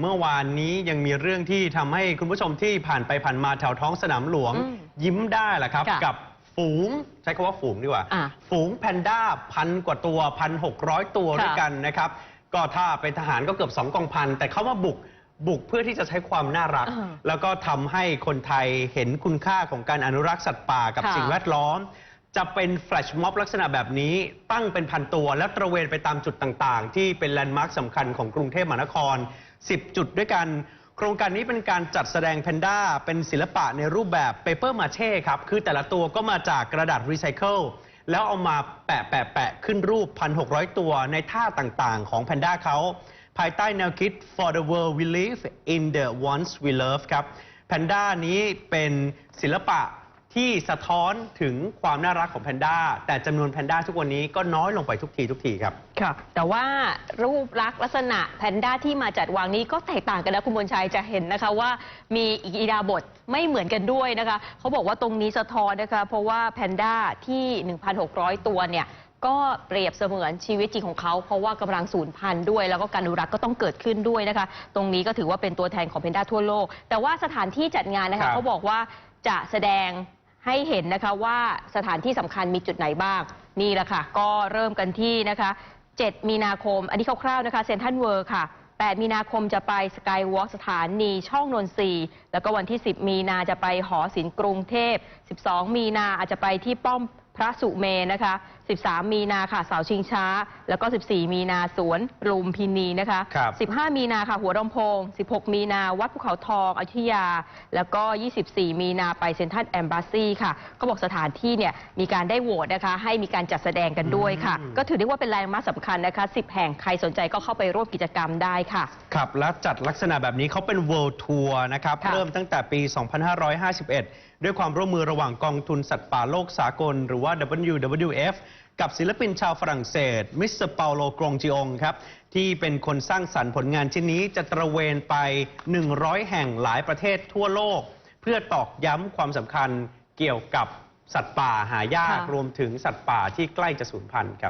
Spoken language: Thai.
เมื่อวานนี้ยังมีเรื่องที่ทำให้คุณผู้ชมที่ผ่านไปผ่านมาแถวท้องสนามหลวง อืมยิ้มได้แหละครับ ค่ะกับฝูง ใช้คำว่าฝูงดีกว่า อะฝูงแพนด้าพันกว่าตัวพันหกร้อยตัวค่ะด้วยกันนะครับ ก็ถ้าเป็นทหารก็เกือบสองกองพัน แต่เขามาบุกบุกเพื่อที่จะใช้ความน่ารัก อ่าแล้วก็ทำให้คนไทยเห็นคุณค่าของการอนุรักษ์สัตว์ป่ากับค่ะ สิ่งแวดล้อม จะเป็นแฟลชม็อบลักษณะแบบนี้ตั้งเป็นพันตัว แล้วตระเวนไปตามจุดต่างๆ ที่เป็นแลนด์มาร์คสำคัญของกรุงเทพมหานคร 10 จุดด้วยกัน โครงการนี้เป็นการจัดแสดงแพนด้าเป็นศิลปะในรูปแบบเปเปอร์มาเช่ครับ คือแต่ละตัวก็มาจากกระดาษรีไซเคิลแล้วเอามาแปะแปะแปะขึ้นรูป 1,600 ตัวในท่าต่างๆ ของแพนด้าเขาภายใต้แนวคิด for the world we live in the ones we love ครับแพนด้านี้เป็นศิลปะ ที่สะท้อนถึงความน่ารักของแพนด้าแต่จำนวนแพนด้าทุกวันนี้ก็น้อยลงไปทุกทีทุกทีครับ ค่ะแต่ว่ารูปลักษณ์ลักษณะแพนด้าที่มาจัดวางนี้ก็แตกต่างกันนะคุณบนชัยจะเห็นนะคะว่ามีอีดาบทไม่เหมือนกันด้วยนะคะเขาบอกว่าตรงนี้สะท้อนนะคะ เพราะว่าแพนด้าที่ 1,600 ตัวเนี่ยก็เปรียบเสมือนชีวิตจริงของเขา เพราะว่ากำลังสูญพันธุ์ด้วย แล้วก็การอนุรักษ์ก็ต้องเกิดขึ้นด้วยนะคะ ตรงนี้ก็ถือว่าเป็นตัวแทนของแพนด้าทั่วโลก แต่ว่าสถานที่จัดงานนะครัคะบ เขาบอกว่าจะแสดง ให้เห็นนะคะว่าสถานที่สำคัญมีจุดไหนบ้าง นี่แหละค่ะ ก็เริ่มกันที่นะคะ 7 มีนาคม อันนี้คร่าวๆนะคะเซนทันเวิร์ค่ะ 8 มีนาคมจะไปสกายวอล์กสถานีช่องนนทรีแล้วก็วันที่ 10 มีนาจะไปหอศิลป์กรุงเทพ 12 มีนาอาจจะไปที่ป้อม พระสุเมนนะคะ 13 มีนาค่ะเสาชิงช้า แล้วก็ 14 มีนาสวนลุมพินีนะคะ ครับ 15 มีนาค่ะหัวลำโพง 16 มีนาวัดภูเขาทองอยุธยา แล้วก็ 24 มีนาไปเซนทรัลแอมบาซีค่ะเขาบอกสถานที่เนี่ยมีการได้โหวตนะคะ ให้มีการจัดแสดงกันด้วยค่ะอืมก็ถือได้ว่าเป็นแลนด์มาร์คสำคัญนะคะ 10 แห่งใครสนใจก็เข้าไปร่วมกิจกรรมได้ค่ะ ครับและจัดลักษณะแบบนี้เขาเป็น World Tour นะครับ ค่ะ เริ่มตั้งแต่ปี 2551 ด้วยความร่วมมือระหว่างกองทุนสัตว์ป่าโลกสากล หรือว่า WWF กับศิลปินชาวฝรั่งเศส มิสเตอร์เปาโลกรงจิองครับ ที่เป็นคนสร้างสรรค์ผลงานชิ้นนี้จะตระเวนไป 100 แห่งหลายประเทศทั่วโลก เพื่อตอกย้ำความสำคัญเกี่ยวกับสัตว์ป่าหายากค่ะรวมถึงสัตว์ป่าที่ใกล้จะสูญพันธุ์ครับ